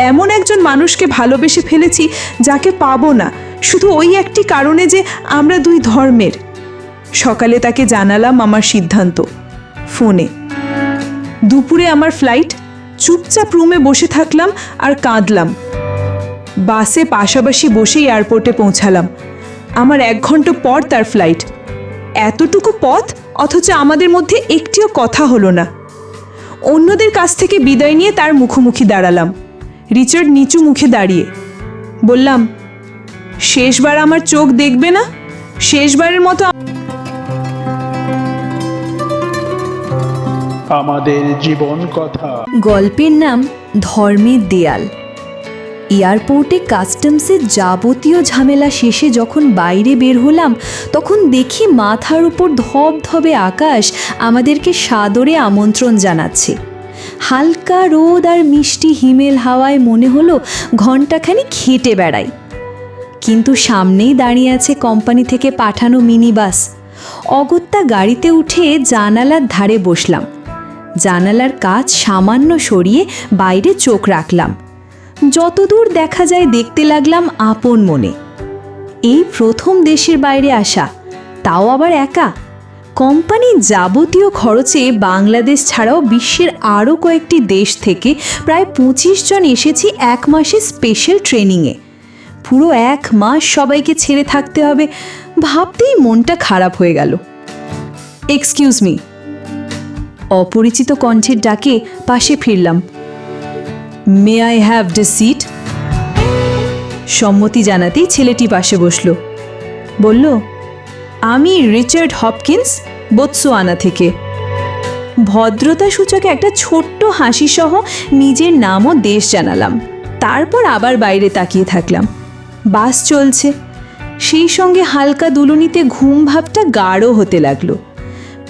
এমন একজন মানুষকে ভালোবেসে ফেলেছি যাকে পাবো না। শুধু ওই একটি কারণে যে আমরা দুই ধর্মের। সকালে তাকে জানালাম আমার সিদ্ধান্ত। ফোনে। দুপুরে আমার ফ্লাইট। চুপচাপ রুমে বসে থাকলাম আর কাঁদলাম। বাসে পাশাপাশি বসেই এয়ারপোর্টে পৌঁছালাম। আমার এক ঘণ্টা পর তার ফ্লাইট। এতটুকু পথ, অথচ আমাদের মধ্যে একটিও কথা হলো না। অন্যদের কাছ থেকে বিদায় নিয়ে তার মুখোমুখি দাঁড়ালাম। রিচার্ড নিচু মুখে দাঁড়িয়ে। বললাম শেষবার আমার চোখ দেখবে না? শেষবারের মতো আমাদের জীবন কথা। গল্পের নাম ধর্মের দেয়াল। এয়ারপোর্টে কাস্টমসের যাবতীয় ঝামেলা শেষে যখন বাইরে বের হলাম তখন দেখি মাথার উপর ধবধবে আকাশ আমাদেরকে সাদরে আমন্ত্রণ জানাচ্ছে। হালকা রোদ আর মিষ্টি হিমেল হাওয়ায় মনে হলো ঘণ্টাখানি খেটে বেড়াই। কিন্তু সামনেই দাঁড়িয়ে আছে কোম্পানি থেকে পাঠানো মিনি বাস অগত্যা গাড়িতে উঠে জানালার ধারে বসলাম। জানালার কাজ সামান্য সরিয়ে বাইরে চোখ রাখলাম। যতদূর দেখা যায় দেখতে লাগলাম আপন মনে। এই প্রথম দেশের বাইরে আসা, তাও আবার একা। কোম্পানির যাবতীয় খরচে বাংলাদেশ ছাড়াও বিশ্বের আরও কয়েকটি দেশ থেকে প্রায় পঁচিশ জন এসেছি এক মাসের স্পেশাল ট্রেনিংয়ে। পুরো এক মাস সবাইকে ছেড়ে থাকতে হবে। ভাবতেই মনটা খারাপ হয়ে গেল। এক্সকিউজ মি অপরিচিত কণ্ঠের ডাকে পাশে ফিরলাম। May I have the seat সম্মতি জানাতেই ছেলেটি পাশে বসল। বলল আমি রিচার্ড হপকিন্স বোৎসোয়ানা থেকে। ভদ্রতা সূচকে একটা ছোট্ট হাসি সহ নিজের নাম ও দেশ জানালাম। তারপর আবার বাইরে তাকিয়ে থাকলাম। বাস চলছে। সেই সঙ্গে হালকা দুলুনিতে ঘুম ভাবটা গাঢ় হতে লাগল।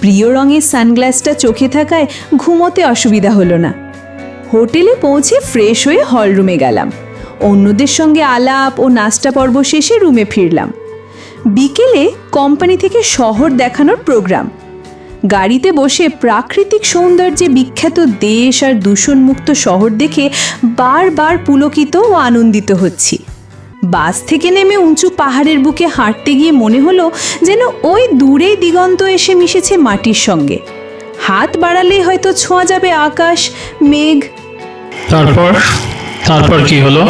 প্রিয় রঙের সানগ্লাসটা চোখে থাকায় ঘুমোতে অসুবিধা হলো না। হোটেলে পৌঁছে ফ্রেশ হয়ে হলরুমে গেলাম। অন্যদের সঙ্গে আলাপ ও নাস্তা পর্ব শেষে রুমে ফিরলাম। বিকেলে কোম্পানি থেকে শহর দেখানোর প্রোগ্রাম। গাড়িতে বসে প্রাকৃতিক সৌন্দর্যে বিখ্যাত দেশ আর দূষণমুক্ত শহর দেখে বারবার পুলকিত ও আনন্দিত হচ্ছি। বাস থেকে নেমে উঁচু পাহাড়ের বুকে হাঁটতে গিয়ে মনে হলো যেন ওই দূরেই দিগন্ত এসে মিশেছে মাটির সঙ্গে। হাত বাড়ালেই হয়তো ছোঁয়া যাবে আকাশ মেঘ। তারপর? তারপর কি হলো?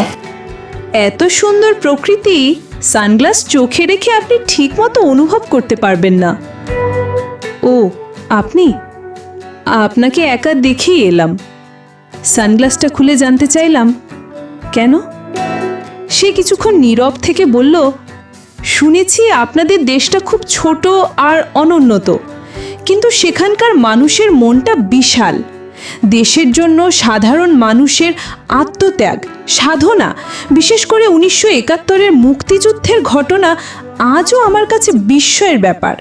এত সুন্দর প্রকৃতি সানগ্লাস চোখে রেখে আপনি ঠিকমতো অনুভব করতে পারবেন না। ও, আপনি? আপনাকে একা দেখেই এলাম। সানগ্লাসটা খুলে জানতে চাইলাম, কেন? সে কিছুক্ষণ নীরব থেকে বলল, শুনেছি আপনাদের দেশটা খুব ছোট আর অনুন্নত, কিন্তু সেখানকার মানুষের মনটা বিশাল। দেশের জন্য সাধারণ মানুষের আত্মত্যাগ, সাধনা। বিশেষ করে উনিশশো একাত্তরের মুক্তিযুদ্ধের ঘটনা আজও আমার কাছে বিস্ময়ের ব্যাপার।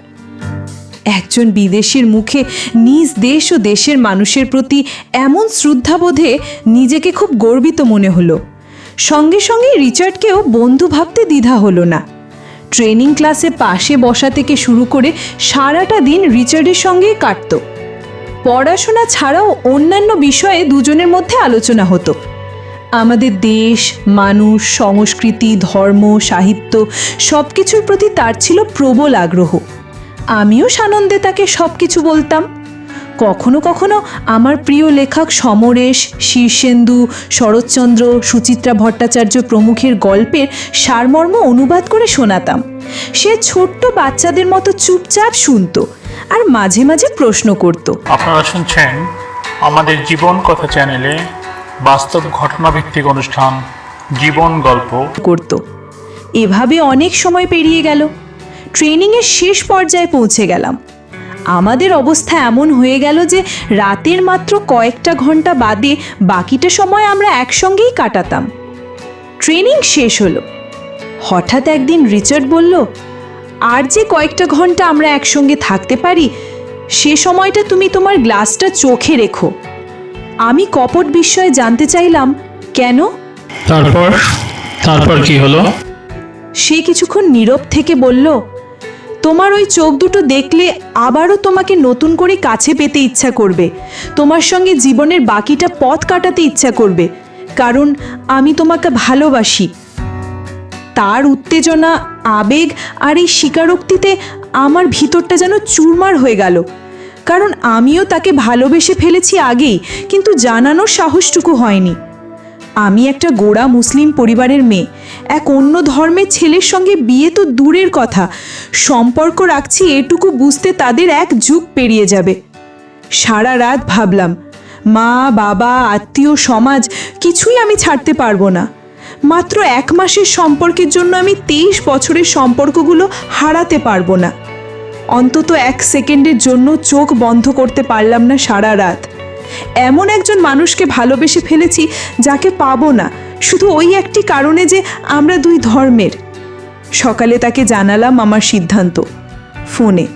একজন বিদেশির মুখে নিজ দেশ ও দেশের মানুষের প্রতি এমন শ্রদ্ধাবোধে নিজেকে খুব গর্বিত মনে হলো। সঙ্গে সঙ্গে রিচার্ডকেও বন্ধু ভাবতে দ্বিধা হলো না। ট্রেনিং ক্লাসে পাশে বসা থেকে শুরু করে সারাটা দিন রিচার্ডের সঙ্গেই কাটতো। পড়াশোনা ছাড়াও অন্যান্য বিষয়ে দুজনের মধ্যে আলোচনা হতো। আমাদের দেশ, মানুষ, সংস্কৃতি, ধর্ম, সাহিত্য সব কিছুর প্রতি তার ছিল প্রবল আগ্রহ। আমিও সানন্দে তাকে সব কিছু বলতাম। কখনো কখনো আমার প্রিয় লেখক সমরেশ, শীর্ষেন্দু, শরৎচন্দ্র, সুচিত্রা ভট্টাচার্য প্রমুখের গল্পের সারমর্ম অনুবাদ করে শোনাতাম। সে ছোট্ট বাচ্চাদের মতো চুপচাপ শুনতো। আর মাঝে মাঝে প্রশ্ন করতো। আপনারা শুনছেন আমাদের জীবন কথা চ্যানেলে বাস্তব ঘটনাভিত্তিক অনুষ্ঠান জীবন গল্প। করত। এভাবে অনেক সময় পেরিয়ে গেল। ট্রেনিংয়ের শেষ পর্যায়ে পৌঁছে গেলাম। আমাদের অবস্থা এমন হয়ে গেল যে রাতের মাত্র কয়েকটা ঘণ্টা বাদে বাকিটা সময় আমরা একসঙ্গেই কাটাতাম। ট্রেনিং শেষ হলো। হঠাৎ একদিন রিচার্ড বলল আর যে কয়েকটা ঘণ্টা আমরা একসঙ্গে থাকতে পারি সে সময়টা তুমি তোমার গ্লাসটা চোখে রেখো। আমি কপট বিস্ময়ে জানতে চাইলাম কেন? তারপর? তারপর কি হলো? সে কিছুক্ষণ নীরব থেকে বলল তোমার ওই চোখ দুটো দেখলে আবারও তোমাকে নতুন করে কাছে পেতে ইচ্ছা করবে। তোমার সঙ্গে জীবনের বাকিটা পথ কাটাতে ইচ্ছা করবে কারণ আমি তোমাকে ভালোবাসি। তার উত্তেজনা আবেগ আর এই স্বীকারোক্তিতে আমার ভিতরটা যেন চুরমার হয়ে গেল। কারণ আমিও তাকে ভালোবেসে ফেলেছি আগেই, কিন্তু জানানোর সাহসটুকু হয়নি। আমি একটা গোড়া মুসলিম পরিবারের মেয়ে। এক অন্য ধর্মের ছেলের সঙ্গে বিয়ে তো দূরের কথা। সম্পর্ক রাখছি এটুকু বুঝতে তাদের এক যুগ পেরিয়ে যাবে। সারা রাত ভাবলাম, মা, বাবা, আত্মীয়, সমাজ, কিছুই আমি ছাড়তে পারব না। মাত্র এক মাসের সম্পর্কের জন্য আমি তেইশ বছরের সম্পর্কগুলো হারাতে পারব না। অন্তত এক সেকেন্ডের জন্য চোখ বন্ধ করতে পারলাম না সারা রাত। এমন একজন মানুষকে ভালোবেসে ফেলেছি যাকে পাবো না, শুধু ওই একটি কারণে যে আমরা দুই ধর্মের। সকালে তাকে জানালাম আমার সিদ্ধান্ত, ফোনে।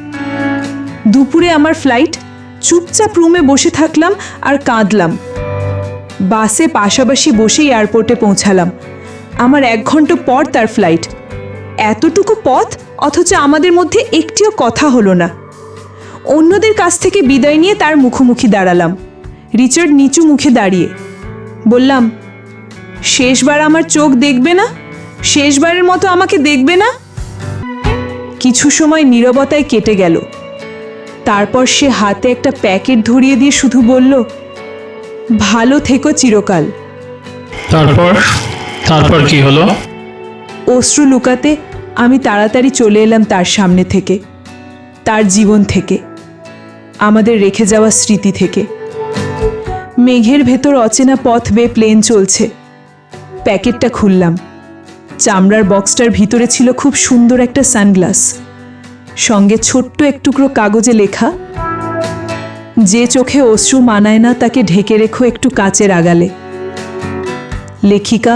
দুপুরে আমার ফ্লাইট, চুপচাপ রুমে বসে থাকলাম আর কাঁদলাম। বাসে পাশাপাশি বসে এয়ারপোর্টে পৌঁছালাম। আমার এক ঘণ্টা পর তার ফ্লাইট এতটুকু পথ, অথচ আমাদের মধ্যে একটিও কথা হলো না। অন্যদের কাছ থেকে বিদায় নিয়ে তার মুখোমুখি দাঁড়ালাম। রিচার্ড নিচু মুখে দাঁড়িয়ে। বললাম, শেষবার আমার চোখ দেখবে না? শেষবারের মতো আমাকে দেখবে না? কিছু সময় নীরবতায় কেটে গেল। তারপর সে হাতে একটা প্যাকেট ধরিয়ে দিয়ে শুধু বলল, ভালো থেকো চিরকাল। তারপর? তারপর কি হলো? অশ্রু লুকাতে আমি তাড়াতাড়ি চলে এলাম তার সামনে থেকে, তার জীবন থেকে, আমাদের রেখে যাওয়া স্মৃতি থেকে। মেঘের ভেতর অচেনা পথ বেয়ে প্লেন চলছে। প্যাকেটটা খুললাম। চামড়ার বক্সটার ভিতরে ছিল খুব সুন্দর একটা সানগ্লাস। সঙ্গে ছোট্ট এক টুকরো কাগজে লেখা, যে চোখে অশ্রু মানায় না তাকে ঢেকে রেখো একটু কাচের আগালে। লেখিকা